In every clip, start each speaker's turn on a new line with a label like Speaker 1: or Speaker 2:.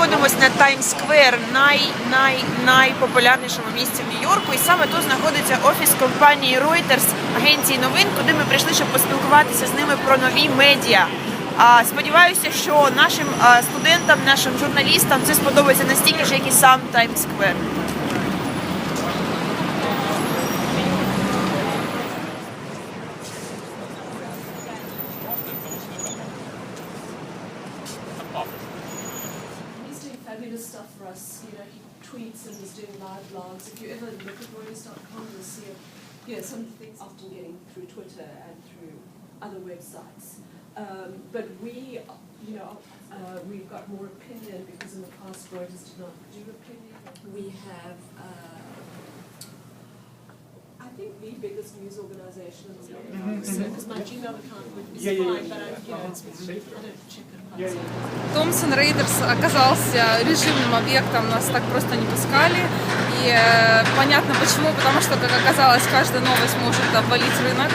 Speaker 1: знаходимося на Таймс-сквер, най, най, найпопулярнішому місці в Нью-Йорку. І саме тут знаходиться офіс компанії Reuters, агенції новин, куди ми прийшли, щоб поспілкуватися з ними про нові медіа. А, сподіваюся, що нашим студентам, нашим журналістам це сподобається настільки ж, як і сам Таймс-сквер.
Speaker 2: Fabulous stuff for us. You know, he tweets and he's doing live blogs. If you ever look at Reuters.com, you'll see, you know, some things often getting through Twitter and through other websites. Um, but we, you know, uh, we've got more opinion because in the past Reuters did not do opinion. We have, uh, think the biggest news organisation in the world. Because my Gmail account is
Speaker 3: Yeah, yeah,
Speaker 2: but I, you know, it's, I don't check it quite.
Speaker 4: Томпсон Рейдерс оказался режимным объектом, нас так просто не пускали. И э, понятно почему, потому что, как оказалось, каждая новость может обвалить рынок.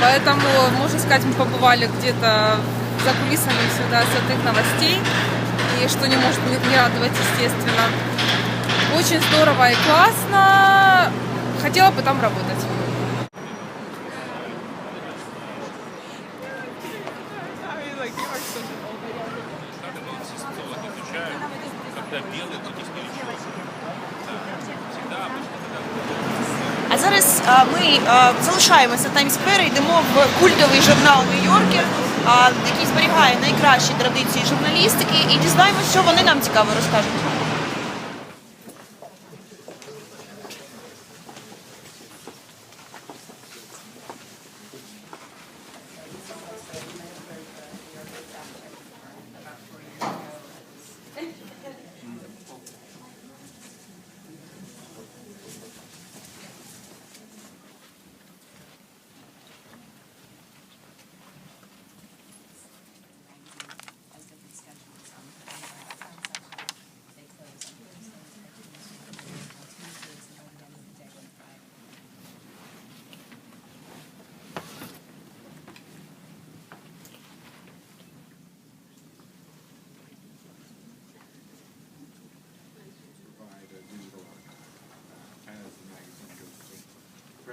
Speaker 4: Поэтому, можно сказать, мы побывали где-то за кулисами всегда святых новостей. И что не может не радовать, естественно. Очень здорово и классно. Хотела бы там работать.
Speaker 5: когда белый, то здесь ничего. Да, всегда обычно, когда
Speaker 1: А зараз а, ми а, залишаємося на Таймс-сквер, йдемо в культовий журнал Нью-Йоркер, а, який зберігає найкращі традиції журналістики, і дізнаємося, що вони нам цікаво розкажуть.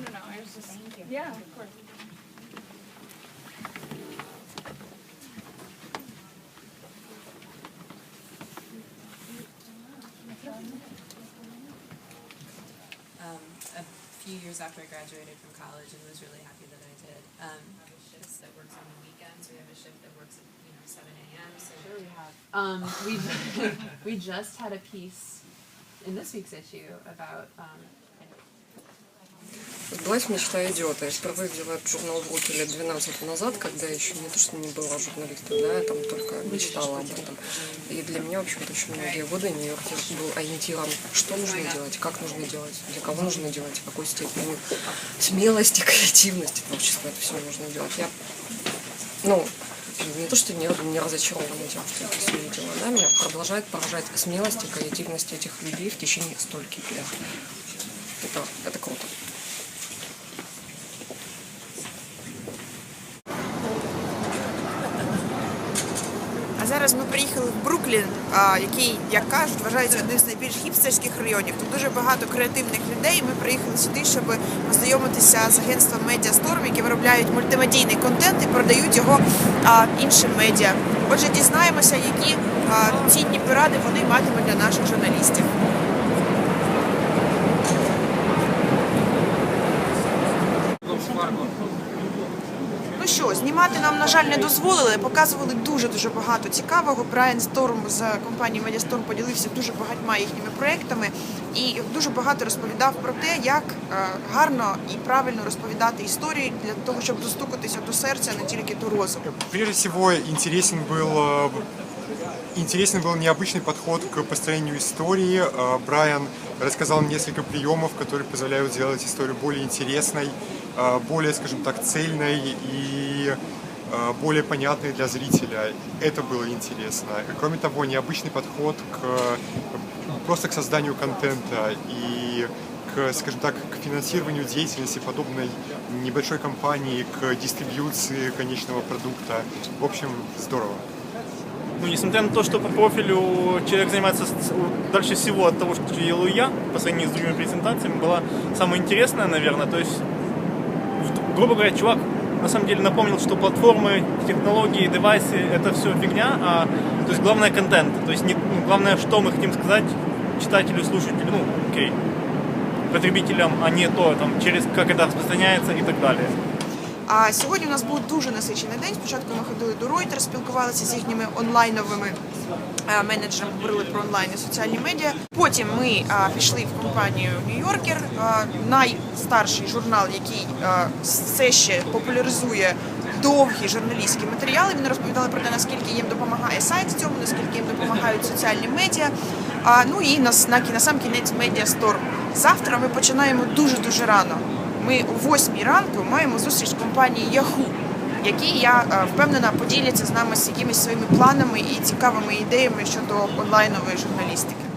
Speaker 4: No, no. I was just... Thank you. Yeah, of course.
Speaker 6: um, a few years after I graduated from college and was really happy that I did. Um, we have a shifts that works on the weekends. We have a shift that works at you know seven a.m. So
Speaker 7: Sure we have. Um, we we just had a piece in this week's issue about um,
Speaker 8: Родилась мечта идиота. Я впервые взяла этот журнал в руки лет 12 назад, когда еще не то, что не была журналистом, да, я там только мечтала об этом. И для меня, в общем-то, очень многие годы Нью-Йорк был ориентиром, что нужно делать, как нужно делать, для кого нужно делать, какой степени смелости, креативности, творчества это все нужно делать. Я, ну, не то, что не, не разочарована тем, что это все видела, да, меня продолжает поражать смелость и креативность этих людей в течение стольких лет. Это, это круто.
Speaker 1: Зараз ми приїхали в Бруклін, який, як кажуть, вважається одним з найбільш хіпстерських районів. Тут дуже багато креативних людей. Ми приїхали сюди, щоб познайомитися з агентством Storm, які виробляють мультимедійний контент і продають його іншим медіа. Отже, дізнаємося, які цінні поради вони матимуть для наших журналістів. Що, знімати нам, на жаль, не дозволили. Показували дуже дуже багато цікавого. Брайан Сторм з компанії Медіасторм поділився дуже багатьма їхніми проектами і дуже багато розповідав про те, як е, гарно і правильно розповідати історії для того, щоб достукатися до серця, не тільки до розуму.
Speaker 3: Прежде всего интересен был э, Интересный был необычный подход к построению истории. Э, Брайан рассказал несколько приемов, которые позволяют сделать историю более интересной, э, более, скажем так, цельной и э, более понятной для зрителя. Это было интересно. Кроме того, необычный подход к просто к созданию контента и к, скажем так, к финансированию деятельности подобной небольшой компании, к дистрибьюции конечного продукта. В общем, здорово.
Speaker 9: Ну, несмотря на то, что по профилю человек занимается с- дальше всего от того, что делаю я, по сравнению с другими презентациями, была самая интересная, наверное. То есть, в- грубо говоря, чувак на самом деле напомнил, что платформы, технологии, девайсы — это все фигня, а то есть главное контент. То есть не, ну, главное, что мы хотим сказать читателю, слушателю, ну, окей, потребителям, а не то, там, через как это розпространяється і так далі.
Speaker 1: А сьогодні у нас був дуже насичений день. Спочатку ми ходили до Reuters, спілкувалися з їхніми онлайновими е, менеджерами, говорили про онлайн і соціальні медіа. Потім ми е, пішли в компанію Нью-Йоркер, найстарший журнал, який е, все ще популяризує довгі журналістські матеріали. Вони розповідали про те, наскільки їм допомагає сайт в цьому, наскільки їм допомагають соціальні медіа. А, ну і на, на, на сам кінець Storm. Завтра ми починаємо дуже дуже рано. Ми о 8 ранку маємо зустріч компанії Yahoo, які я е, впевнена поділяться з нами з якимись своїми планами і цікавими ідеями щодо онлайнової журналістики.